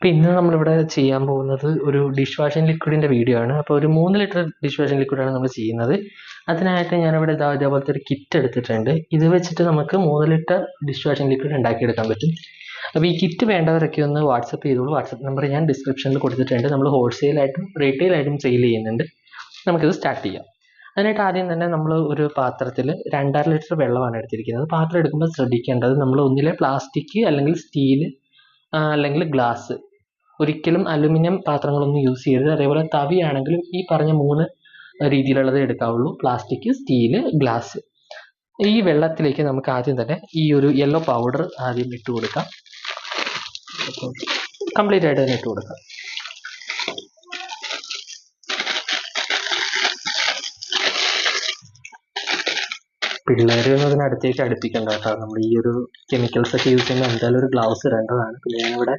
അപ്പോൾ ഇന്ന് നമ്മളിവിടെ ചെയ്യാൻ പോകുന്നത് ഒരു ഡിഷ് വാഷിംഗ് ലിക്വിഡിന്റെ വീഡിയോ ആണ്. അപ്പോൾ ഒരു മൂന്ന് ലിറ്റർ ഡിഷ് വാഷിംഗ് ലിക്വിഡ് ആണ് നമ്മൾ ചെയ്യുന്നത്. അതിനായിട്ട് ഞാനിവിടെ ഇതാ ഇതേപോലത്തെ ഒരു കിറ്റ് എടുത്തിട്ടുണ്ട്. ഇത് വെച്ചിട്ട് നമുക്ക് മൂന്ന് ലിറ്റർ ഡിഷ് വാഷിംഗ് ലിക്വിഡ് ഉണ്ടാക്കിയെടുക്കാൻ പറ്റും. അപ്പോൾ ഈ കിറ്റ് വേണ്ടവരൊക്കെ ഒന്ന് വാട്സപ്പ് ചെയ്തോളൂ. വാട്സപ്പ് നമ്പർ ഞാൻ ഡിസ്ക്രിപ്ഷനിൽ കൊടുത്തിട്ടുണ്ട്. നമ്മൾ ഹോൾസെയിലായിട്ടും റീറ്റെയിലായിട്ടും സെയിൽ ചെയ്യുന്നുണ്ട്. നമുക്കിത് സ്റ്റാർട്ട് ചെയ്യാം. അതിനായിട്ട് ആദ്യം തന്നെ നമ്മൾ ഒരു പാത്രത്തിൽ രണ്ടര ലിറ്റർ വെള്ളമാണ് എടുത്തിരിക്കുന്നത്. പാത്രം എടുക്കുമ്പോൾ ശ്രദ്ധിക്കേണ്ടത് നമ്മൾ ഒന്നിലെ പ്ലാസ്റ്റിക് അല്ലെങ്കിൽ സ്റ്റീൽ അല്ലെങ്കിൽ ഗ്ലാസ് ഒരിക്കലും അലുമിനിയം പാത്രങ്ങളൊന്നും യൂസ് ചെയ്യരുത്. അതേപോലെ തവിയാണെങ്കിലും ഈ പറഞ്ഞ മൂന്ന് രീതിയിലുള്ളത് എടുക്കാവുള്ളൂ. പ്ലാസ്റ്റിക് സ്റ്റീൽ ഗ്ലാസ് ഈ വെള്ളത്തിലേക്ക് നമുക്ക് ആദ്യം തന്നെ ഈ ഒരു യെല്ലോ പൗഡർ ആദ്യം ഇട്ട് കൊടുക്കാം. കംപ്ലീറ്റ് ആയിട്ട് തന്നെ ഇട്ട് കൊടുക്കാം. പിള്ളേർ അതിനടുത്തേക്ക് അടുപ്പിക്കണ്ട കേട്ടോ. നമ്മൾ ഈ ഒരു കെമിക്കൽസ് ഒക്കെ യൂസ് ചെയ്യുമ്പോൾ എന്തായാലും ഒരു ഗ്ലൗസ് ഇടേണ്ടതാണ്. പിന്നെ ഞാനിവിടെ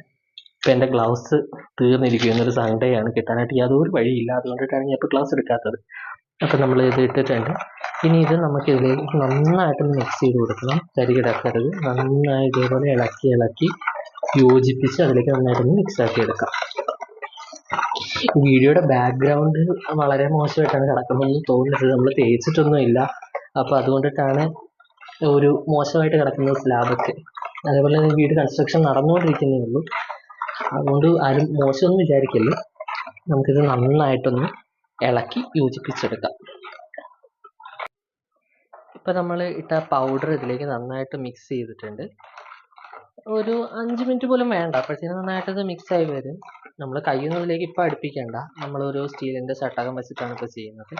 ഇപ്പം എന്റെ ഗ്ലൗസ് തീർന്നിരിക്കുന്നു ഒരു സൺഡേ ആണ്. കിട്ടാനായിട്ട് യാതൊരു വഴിയില്ല അതുകൊണ്ടിട്ടാണ് ഞാൻ ഇപ്പോൾ ഗ്ലൗസ് എടുക്കാത്തത്. അപ്പം നമ്മൾ ഇത് ഇട്ടിട്ടുണ്ട്. ഇനി ഇത് നമുക്ക് ഇതിലേക്ക് നന്നായിട്ട് മിക്സ് ചെയ്ത് കൊടുക്കണം. കരി കിടക്കരുത് നന്നായി ഇതേപോലെ ഇളക്കി ഇളക്കി യോജിപ്പിച്ച് അതിലേക്ക് നന്നായിട്ടൊന്ന് മിക്സ് ആക്കി എടുക്കാം. വീഡിയോയുടെ ബാക്ക്ഗ്രൗണ്ട് വളരെ മോശമായിട്ടാണ് കിടക്കുന്നതെന്ന് തോന്നുന്നത്. നമ്മൾ തേച്ചിട്ടൊന്നും ഇല്ല. അപ്പോൾ അതുകൊണ്ടിട്ടാണ് ഒരു മോശമായിട്ട് കിടക്കുന്ന സ്ലാബൊക്കെ അതേപോലെ വീട് കൺസ്ട്രക്ഷൻ നടന്നുകൊണ്ടിരിക്കുന്നേ ഉള്ളൂ. അതുകൊണ്ട് ആരും മോശമൊന്നും വിചാരിക്കല്ലേ. നമുക്കിത് നന്നായിട്ടൊന്ന് ഇളക്കി യോജിപ്പിച്ചെടുക്കാം. ഇപ്പം നമ്മൾ ഇട്ട പൗഡർ ഇതിലേക്ക് നന്നായിട്ട് മിക്സ് ചെയ്തിട്ടുണ്ട്. ഒരു അഞ്ച് മിനിറ്റ് പോലും വേണ്ട. അപ്പോഴത്തേനും നന്നായിട്ടത് മിക്സ് ആയി വരും. നമ്മൾ കയ്യൊന്നും ഇതിലേക്ക് ഇപ്പം അടുപ്പിക്കേണ്ട. നമ്മളൊരു സ്റ്റീലിന്റെ ചട്ടകം വെച്ചിട്ടാണ് ഇപ്പോൾ ചെയ്യുന്നത്.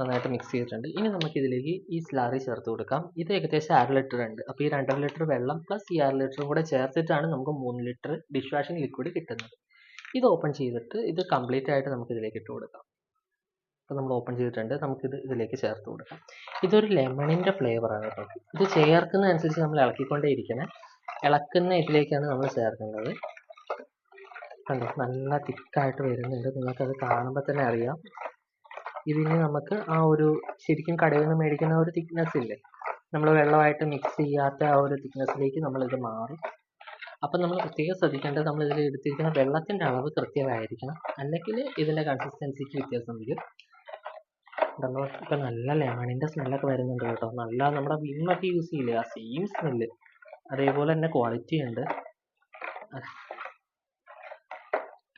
നന്നായിട്ട് മിക്സ് ചെയ്തിട്ടുണ്ട്. ഇനി നമുക്ക് ഇതിലേക്ക് ഈ സ്ലാറി ചേർത്ത് കൊടുക്കാം. ഇത് ഏകദേശം അര ലിറ്റർ ഉണ്ട്. അപ്പോൾ ഈ രണ്ടര ലിറ്റർ വെള്ളം പ്ലസ് ഈ അര ലിറ്ററും കൂടെ ചേർത്തിട്ടാണ് നമുക്ക് മൂന്ന് ലിറ്റർ ഡിഷ് വാഷിംഗ് ലിക്വിഡ് കിട്ടുന്നത്. ഇത് ഓപ്പൺ ചെയ്തിട്ട് ഇത് കംപ്ലീറ്റ് ആയിട്ട് നമുക്ക് ഇതിലേക്ക് ഇട്ട് കൊടുക്കാം. അപ്പോൾ നമ്മൾ ഓപ്പൺ ചെയ്തിട്ടുണ്ട്. നമുക്കിത് ഇതിലേക്ക് ചേർത്ത് കൊടുക്കാം. ഇതൊരു ലെമണിന്റെ ഫ്ലേവറാണ് കേട്ടോ. ഇത് ചേർക്കുന്നതനുസരിച്ച് നമ്മൾ ഇളക്കിക്കൊണ്ടേ ഇരിക്കണേ. ഇളക്കുന്ന ഇതിലേക്കാണ് നമ്മൾ ചേർക്കേണ്ടത് കണ്ടോ? നല്ല തിക്കായിട്ട് വരുന്നുണ്ട്. നിങ്ങൾക്കത് കാണുമ്പോൾ തന്നെ അറിയാം. ഇതിന് നമുക്ക് ആ ഒരു ശരിക്കും കടയിൽ നിന്ന് മേടിക്കുന്ന ഒരു തിക്നെസ് ഇല്ലേ? നമ്മൾ വെള്ളമായിട്ട് മിക്സ് ചെയ്യാത്ത ആ ഒരു തിക്നെസ്സിലേക്ക് നമ്മളിത് മാറും. അപ്പം നമ്മൾ പ്രത്യേകം ശ്രദ്ധിക്കേണ്ടത് നമ്മൾ ഇതിൽ എടുത്തിരിക്കുന്ന വെള്ളത്തിന്റെ അളവ് കൃത്യമായിരിക്കണം. അല്ലെങ്കിൽ ഇതിന്റെ കൺസിസ്റ്റൻസിക്ക് വ്യത്യാസം വരും. ഇപ്പം നല്ല ലെമണിന്റെ സ്മെല്ലൊക്കെ വരുന്നുണ്ട് കേട്ടോ. നല്ല നമ്മുടെ വിമ്മൊക്കെ യൂസ് ചെയ്യില്ലേ? ആ സെയിം സ്മെല്ല് അതേപോലെ തന്നെ ക്വാളിറ്റി ഉണ്ട്.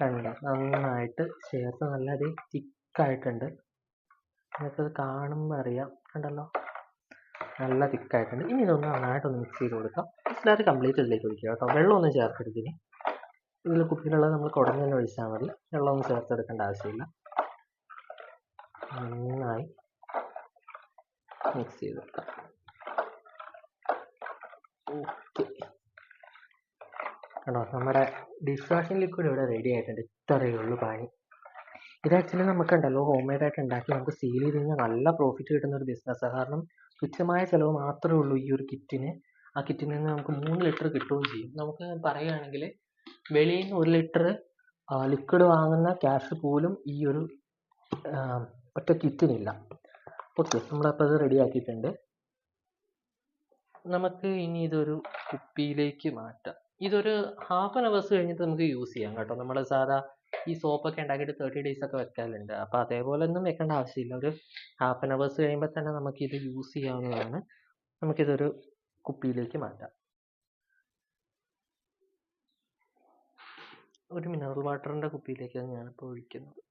കണ്ടോ? നന്നായിട്ട് ചേർത്ത് നല്ല അത് തിക്കായിട്ടുണ്ട് നിങ്ങൾക്കത് കാണുമ്പോൾ അറിയാം. കണ്ടല്ലോ? നല്ല തിക്കായിട്ടുണ്ട്. ഇനി ഇതൊന്ന് നന്നായിട്ടൊന്ന് മിക്സ് ചെയ്ത് കൊടുക്കാം. മിക്സിനകത്ത് കംപ്ലീറ്റ് ഇതിലേക്ക് ഒഴിക്കുക കേട്ടോ. വെള്ളമൊന്നും ചേർക്കരുത് ഇനി. ഇതിൽ കുപ്പിയിലുള്ളത് നമ്മൾ കുടഞ്ഞ് തന്നെ ഒഴിച്ചാൽ മതി. വെള്ളമൊന്നും ചേർത്തെടുക്കേണ്ട ആവശ്യമില്ല. നന്നായി മിക്സ് ചെയ്ത് കൊടുക്കാം. ഓക്കെ കണ്ടോ? നമ്മുടെ ഡിഷ് വാഷിംഗ് ലിക്വിഡ് ഇവിടെ റെഡി ആയിട്ടുണ്ട്. ഇത്രയേ ഉള്ളൂ പണി. ഇത് ആക്ച്വലി നമുക്കുണ്ടല്ലോ ഹോം മെയ്ഡ് ആയിട്ട് ഉണ്ടാക്കി നമുക്ക് സെയിൽ ചെയ്ത് കഴിഞ്ഞാൽ നല്ല പ്രോഫിറ്റ് കിട്ടുന്ന ഒരു ബിസിനസ്സാണ് കാരണം തുച്ഛമായ ചിലവ് മാത്രമേ ഉള്ളൂ ഈ ഒരു കിറ്റിന് ആ കിറ്റിൽ നിന്ന് നമുക്ക് മൂന്ന് ലിറ്റർ കിട്ടുകയും ചെയ്യും. നമുക്ക് പറയുകയാണെങ്കിൽ വെളിയിൽ നിന്ന് ഒരു ലിറ്റർ ലിക്വിഡ് വാങ്ങുന്ന ക്യാഷ് പോലും ഈ ഒരു ഒറ്റ കിറ്റിനില്ല ഓക്കെ നമ്മളപ്പോൾ അത് റെഡിയാക്കിയിട്ടുണ്ട് നമുക്ക് ഇനി ഇതൊരു കുപ്പിയിലേക്ക് മാറ്റാം. ഇതൊരു ഹാഫ് ആൻ അവേഴ്സ് കഴിഞ്ഞിട്ട് നമുക്ക് യൂസ് ചെയ്യാം കേട്ടോ. നമ്മൾ സാധാ ഈ സോപ്പൊക്കെ ഉണ്ടാക്കിയിട്ട് തേർട്ടി ഡേയ്സ് ഒക്കെ വെക്കലുണ്ട് അപ്പോൾ അതേപോലെ ഒന്നും വെക്കേണ്ട ആവശ്യമില്ല. ഒരു ഹാഫ് ആൻ അവേഴ്സ് കഴിയുമ്പോൾ തന്നെ നമുക്ക് ഇത് യൂസ് ചെയ്യാവുന്നതാണ്. നമുക്കിതൊരു കുപ്പിയിലേക്ക് മാറ്റാം. ഒരു മിനറൽ വാട്ടറിന്റെ കുപ്പിയിലേക്കാണ് ഞാനിപ്പോൾ ഒഴിക്കുന്നത്.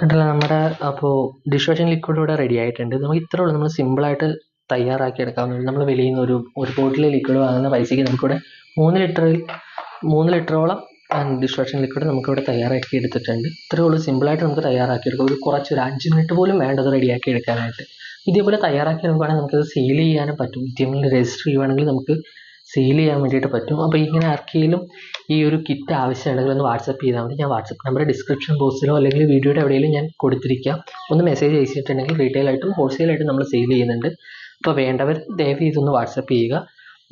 കണ്ടല്ലോ നമ്മുടെ അപ്പോൾ ഡിഷ് വാഷിംഗ് ലിക്വിഡ് ഇവിടെ റെഡി ആയിട്ടുണ്ട്. നമുക്ക് ഇത്രേ ഉള്ളൂ. നമ്മൾ സിമ്പിളായിട്ട് തയ്യാറാക്കി എടുക്കാവുന്നത് നമ്മൾ വെളിയിൽ നിന്ന് ഒരു ഒരു ബോട്ടിൽ ലിക്വിഡ് വാങ്ങുന്ന പൈസയ്ക്ക് നമുക്കിവിടെ മൂന്ന് ലിറ്ററിൽ മൂന്ന് ലിറ്ററോളം ഡിഷ് വാഷിംഗ് ലിക്വിഡ് നമുക്കിവിടെ തയ്യാറാക്കി എടുത്തിട്ടുണ്ട്. ഇത്രേ ഉള്ളൂ. സിമ്പിളായിട്ട് നമുക്ക് തയ്യാറാക്കി എടുക്കാം. ഒരു കുറച്ച് ഒരു അഞ്ച് മിനിറ്റ് പോലും വേണ്ടത് റെഡിയാക്കി എടുക്കാനായിട്ട്. ഇതേപോലെ തയ്യാറാക്കി എടുക്കുകയാണെങ്കിൽ നമുക്കത് സെയിൽ ചെയ്യാനും പറ്റും. ഇതേപോലെ രജിസ്റ്റർ ചെയ്യുവാണെങ്കിൽ നമുക്ക് സെയിൽ ചെയ്യാൻ വേണ്ടിയിട്ട് പറ്റും. അപ്പോൾ ഇങ്ങനെ ആർക്കെങ്കിലും ഈ ഒരു കിറ്റ് ആവശ്യമുണ്ടെങ്കിൽ ഒന്ന് വാട്സപ്പ് ചെയ്താൽ മതി. ഞാൻ വാട്സപ്പ് നമ്പർ ഡിസ്ക്രിപ്ഷൻ ബോക്സിലോ അല്ലെങ്കിൽ വീഡിയോയുടെ എവിടെയെങ്കിലും ഞാൻ കൊടുത്തിരിക്കാം. ഒന്ന് മെസ്സേജ് അയച്ചിട്ടുണ്ടെങ്കിൽ റീറ്റെയിൽ ആയിട്ടും ഹോൾസെയിൽ ആയിട്ടും നമ്മൾ സെയിൽ ചെയ്യുന്നുണ്ട്. അപ്പോൾ വേണ്ടവർ ദയവ് ഇതൊന്ന് വാട്സപ്പ് ചെയ്യുക.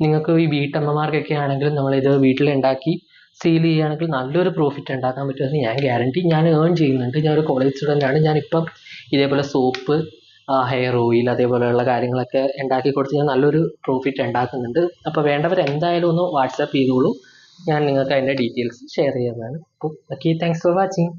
നിങ്ങൾക്ക് ഈ വീട്ടമ്മമാർക്കൊക്കെ ആണെങ്കിലും നമ്മളിത് വീട്ടിലുണ്ടാക്കി സെയിൽ ചെയ്യുകയാണെങ്കിൽ നല്ലൊരു പ്രോഫിറ്റ് ഉണ്ടാക്കാൻ പറ്റുമെന്ന് ഞാൻ ഗ്യാരണ്ടി ഞാൻ ഏൺ ചെയ്യുന്നുണ്ട്. ഞാൻ ഒരു കോളേജ് സ്റ്റുഡന്റ് ആണ്. ഞാനിപ്പം ഇതേപോലെ സോപ്പ് ഹെയർ ഓയിൽ അതേപോലെയുള്ള കാര്യങ്ങളൊക്കെ ഉണ്ടാക്കി കൊടുത്ത് ഞാൻ നല്ലൊരു പ്രോഫിറ്റ് ഉണ്ടാക്കുന്നുണ്ട്. അപ്പോൾ വേണ്ടവർ എന്തായാലും ഒന്ന് വാട്സാപ്പ് ചെയ്തോളൂ. ഞാൻ നിങ്ങൾക്ക് അതിന്റെ ഡീറ്റെയിൽസ് ഷെയർ ചെയ്യുന്നതാണ് അപ്പോൾ ഓക്കെ താങ്ക്സ് ഫോർ വാച്ചിങ്